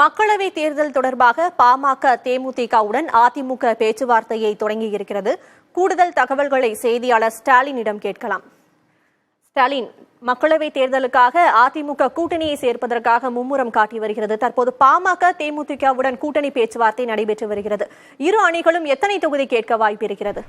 மக்களவை தேர்தல் தொடர்பாக பாமக தேமுதிகவுடன் அதிமுக பேச்சுவார்த்தையை தொடங்கியிருக்கிறது. கூடுதல் தகவல்களை செய்தியாளர் ஸ்டாலினிடம் கேட்கலாம். ஸ்டாலின் மக்களவை தேர்தலுக்காக அதிமுக கூட்டணியை சேர்ப்பதற்காக மும்முரம் காட்டி வருகிறது. தற்போது பாமக தேமுதிகவுடன் கூட்டணி பேச்சுவார்த்தை நடைபெற்று வருகிறது. இரு அணிகளும் எத்தனை தொகுதி கேட்க வாய்ப்பு இருக்கிறது?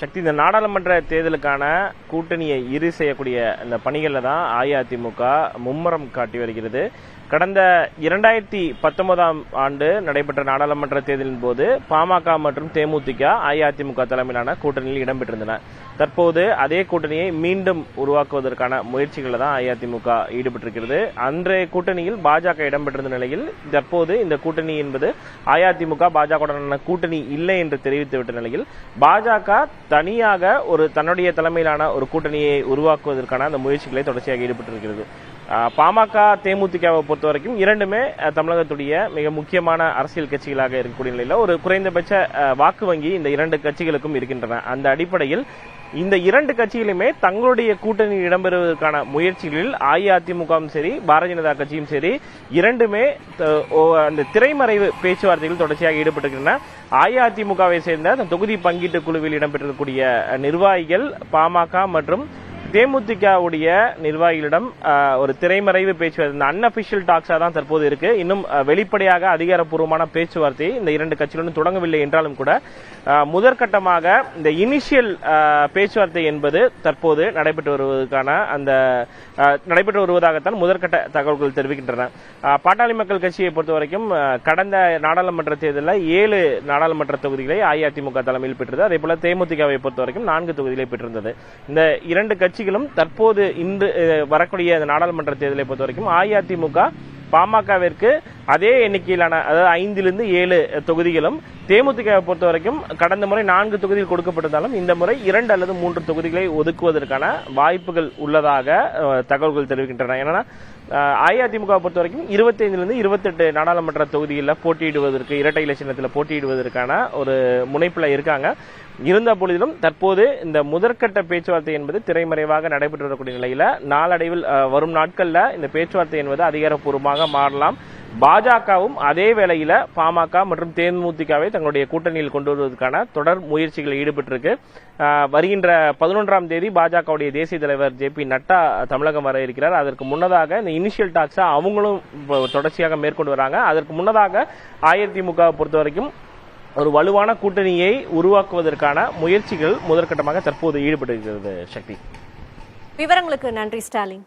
சக்தி இந்த நாடாளுமன்ற தேர்தலுக்கான கூட்டணியை இரு செய்யக்கூடிய இந்த பணிகளில் தான் அஇஅதிமுக மும்முரம் காட்டி வருகிறது. கடந்த இரண்டாயிரத்தி பத்தொன்பதாம் ஆண்டு நடைபெற்ற நாடாளுமன்ற தேர்தலின் போது பாமக மற்றும் தேமுதிக அஇஅதிமுக தலைமையிலான கூட்டணியில் இடம்பெற்றிருந்தன. தற்போது அதே கூட்டணியை மீண்டும் உருவாக்குவதற்கான முயற்சிகளில் தான் அஇஅதிமுக ஈடுபட்டிருக்கிறது. அன்றைய கூட்டணியில் பாஜக இடம்பெற்றிருந்த நிலையில் தற்போது இந்த கூட்டணி என்பது அஇஅதிமுக பாஜகவுடனான கூட்டணி இல்லை என்று தெரிவித்துவிட்ட நிலையில் பாஜக தனியாக ஒரு தன்னுடைய தலைமையிலான ஒரு கூட்டணியை உருவாக்குவதற்கான அந்த முயற்சிகளை தொடர்ச்சியாக ஈடுபட்டிருக்கிறது. பாமக தேமுதிகவை பொறுத்த வரைக்கும் இரண்டுமே தமிழகத்துடைய மிக முக்கியமான அரசியல் கட்சிகளாக இருக்கக்கூடிய நிலையில் ஒரு குறைந்தபட்ச வாக்கு வங்கி இந்த இரண்டு கட்சிகளுக்கும் இருக்கின்றன. அந்த அடிப்படையில் இந்த இரண்டு கட்சிகளுமே தங்களுடைய கூட்டணி இடம்பெறுவதற்கான முயற்சிகளில் அஇஅதிமுகவும் சரி பாரதிய ஜனதா கட்சியும் சரி இரண்டுமே அந்த திரைமறைவு பேச்சுவார்த்தைகள் தொடர்ச்சியாக ஈடுபட்டிருக்கின்றன. அஇஅதிமுகவை சேர்ந்த அந்த தொகுதி பங்கீட்டு குழுவில் இடம்பெற்றிருக்கக்கூடிய நிர்வாகிகள் பாமக மற்றும் தேமுதிகவுடைய நிர்வாகிகளிடம் ஒரு திரைமறைவு பேச்சுவார்த்தை இந்த அன்அபிஷியல் டாக்ஸா தான் தற்போது இருக்கு. இன்னும் வெளிப்படையாக அதிகாரப்பூர்வமான பேச்சுவார்த்தை இந்த இரண்டு கட்சிகளுடன் தொடங்கவில்லை என்றாலும் கூட முதற்கட்டமாக இந்த இனிஷியல் பேச்சுவார்த்தை என்பது தற்போது நடைபெற்று வருவதற்கான அந்த நடைபெற்று வருவதாகத்தான் முதற்கட்ட தகவல்கள் தெரிவிக்கின்றன. பாட்டாளி மக்கள் கட்சியை பொறுத்த வரைக்கும் கடந்த நாடாளுமன்ற தேர்தலில் ஏழு நாடாளுமன்ற தொகுதிகளை அஇஅதிமுக தலைமையில் பெற்றது அதே போல தேமுதிகவை பொறுத்த வரைக்கும் நான்கு தொகுதிகளை பெற்றிருந்தது. இந்த இரண்டு கட்சி கட்சிகளும் தற்போது இன்று வரக்கூடிய நாடாளுமன்ற தேர்தலை பொறுத்த வரைக்கும் அஇஅதிமுக பாமகவிற்கு அதே எண்ணிக்கையிலான அதாவது ஐந்திலிருந்து ஏழு தொகுதிகளும் தேமுதிக பொறுத்த வரைக்கும் கடந்த முறை நான்கு தொகுதிகள் கொடுக்கப்பட்டிருந்தாலும் இந்த முறை இரண்டு அல்லது மூன்று தொகுதிகளை ஒதுக்குவதற்கான வாய்ப்புகள் உள்ளதாக தகவல்கள் தெரிவிக்கின்றன. ஏன்னா அஹ், அஇஅதிமுக பொறுத்த வரைக்கும் இருபத்தைந்திலிருந்து இருபத்தெட்டு நாடாளுமன்ற தொகுதிகளில் போட்டியிடுவதற்கு இரட்டை இலட்சணத்தில் போட்டியிடுவதற்கான ஒரு முனைப்பில் இருக்காங்க. இருந்த பொழுதிலும் தற்போது இந்த முதற்கட்ட பேச்சுவார்த்தை என்பது திரைமறைவாக நடைபெற்று வரக்கூடிய நிலையில நாளடைவில் வரும் நாட்களில் இந்த பேச்சுவார்த்தை என்பது அதிகாரப்பூர்வமாக மாறலாம். பாஜகவும் அதே வேளையில பாமக மற்றும் தேமுதிகவை தங்களுடைய கூட்டணியில் கொண்டு வருவதற்கான தொடர் முயற்சிகளில் ஈடுபட்டிருக்கு. வருகின்ற பதினொன்றாம் தேதி பாஜகவுடைய தேசிய தலைவர் ஜே பி நட்டா தமிழகம் வர இருக்கிறார். அதற்கு முன்னதாக இந்த இனிஷியல் டாக்ஸை அவங்களும் தொடர்ச்சியாக மேற்கொண்டு வராங்க. அதற்கு முன்னதாக அதிமுகவை பொறுத்த வரைக்கும் ஒரு வலுவான கூட்டணியை உருவாக்குவதற்கான முயற்சிகள் முதற்கட்டமாக தற்போது ஈடுபட்டிருக்கிறது சக்தி. விவரங்களுக்கு நன்றி ஸ்டாலின்.